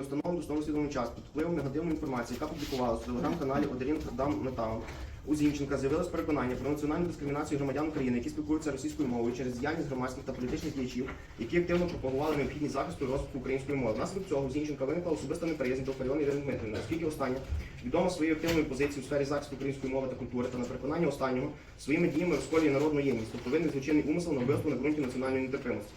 Встановлений достовно слідовний час під впливом негативної інформації, яка публікувалася у телеграм-каналі Одарін Дам Метаун. У Зінченка з'явилось переконання про національну дискримінацію громадян України, які спілкуються російською мовою через діяльність громадських та політичних діячів, які активно пропагували необхідність захисту і розвитку української мови. Внаслідок цього у Зінченка виникла особиста неприязнь до Фаріон Ірини Дмитрівни, оскільки остання відома своєю активною позицією у сфері захисту української мови та культури та на переконання останнього своїми діями розколює народну єдність, тобто винний злочинний умисел на вбивство на ґрунті національної нетерпимості.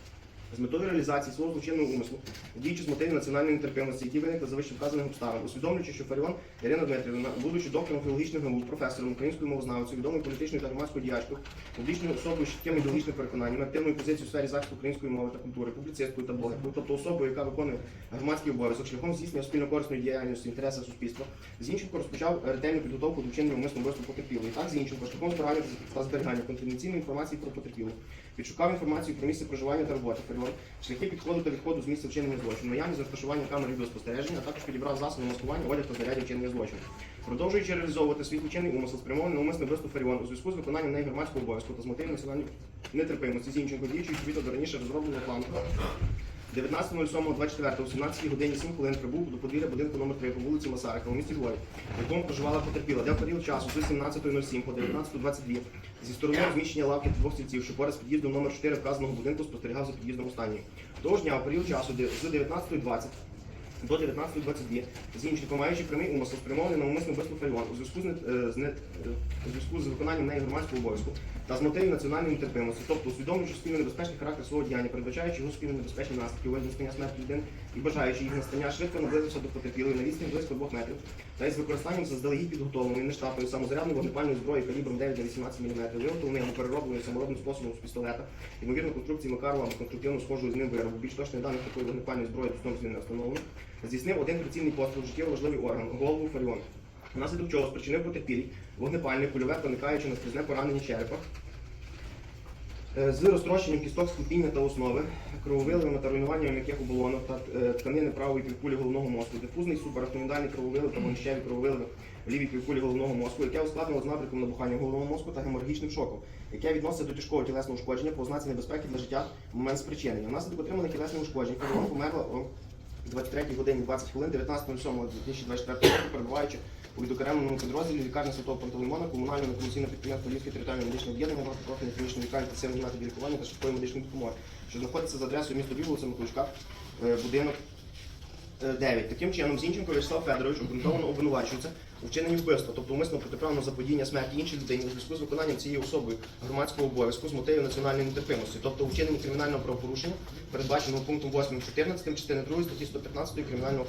З метою реалізації свого злочинного умислу, діючи з мотивів національної нетерпимості, які виникли за вище вказаних обставин, усвідомлюючи, що Фаріон Ірина Дмитрівна, будучи доктором філологічних наук, професором української мовознавців, відомою політичною та громадською діячкою, публічною особою з чіткими ідеологічними переконаннями, активною позицією у сфері захисту української мови та культури, публіцисткою та блогеркою, тобто особою, яка виконує громадський обов'язок шляхом здійснення спільно-корисної діяльності інтересу суспільства, Зінченко розпочав ретельну підготовку до вчинення умисного вбивства потерпілої. Так, Зінченко шляхом збирання та зберігання конфіденційної інформації про потерпілу, підшукав інформацію про місце проживання та роботи Фаріон, шляхи підходу та відходу з місця вчинення злочину, наявність розташування камер відеоспостереження, а також підібрав засоби маскування, одяг та зарядів вчинення злочину. Продовжуючи реалізовувати свій злочинний умисел, спрямований на умисне вбивство Фаріон у зв'язку з виконанням неї громадського обов'язку та з мотивів національної нетерпимості Зінченко, діючи відповідно до раніше розробленого плану. 19.07.24 о 17 годині 7 хвилин прибув до подвір'я будинку номер 3 по вулиці Масарика у місті Львові, в якому проживала потерпіла, де в період часу з 17.07 по 19.22 зі сторони розміщення лавки двох стільців, що поряд з під'їздом номер 4 вказаного будинку спостерігав за під'їздом останньої. Того ж дня, у період часу з 19.20 до 19.22 Зінченко, маючи прямий умисел, спрямований на умисне вбивство Фаріон у зв'язку з, не- е, з, е, у зв'язку з виконанням неї громадського обов'язку та з мотивів національної нетерпимості, тобто усвідомлюючи спільно небезпечний характер свого діяння, передбачаючи його спільно небезпечні наслідки вигляді настання смерті людини і бажаючи їх настання, швидко наблизився до потерпілої на відстані близько 2 метрів та із використанням заздалегідь підготовленої нештатної самозарядної вогнепальної зброї калібром 9 на 18 мм, виготовленої або переробленої саморобним способом з пістолета, ймовірно конструкції Макарова або конструктивно схожої з ним виробу. Більш точних даних такої вогнепальної зброї достовно не встановлено. Здійснив один прицільний постріл в життєво важливий орган голову Фаріон. Внаслідок чого спричинив потерпілій вогнепальне кульове проникаючи на скрізне поранення черепа е, з розтрощенням кісток склепіння та основи, крововиливами та руйнуванням м'яких оболонок та е, тканини правої півкулі головного мозку, дифузний суперактомідальний крововилив та вонищеві крововиливи в лівій півкулі головного мозку, яке ускладнило з напрямком набухання головного мозку та геморрагічним шоком, яке відноситься до тяжкого тілесного ушкодження по ознаці небезпеки для життя в момент спричинення. Внаслідок отриманих тілесних ушкоджень Фаріон померла 23 годині 20 хвилин 19.07.2024 року, перебуваючи у відокремленому підрозділі лікарні Святого Пантелеймона, комунального некомерційне підприємства Львівське територіальне медичне об'єднання, профільної клінічної лікарні та сильних методів лікування та швидкої медичної допомоги, що знаходиться за адресою міста вулиця Миколичка, е, будинок 9. Таким чином, Зінченко Вячеслав Федорович обґрунтовано обвинувачується у вчиненні вбивства, тобто умисно протиправного заподіяння смерті іншій людині у зв'язку з виконанням цією особою громадського обов'язку з мотивів національної нетерпимості, тобто у кримінального правопорушення, передбаченого пунктом 8 14 частини 2 статті 115 кримінального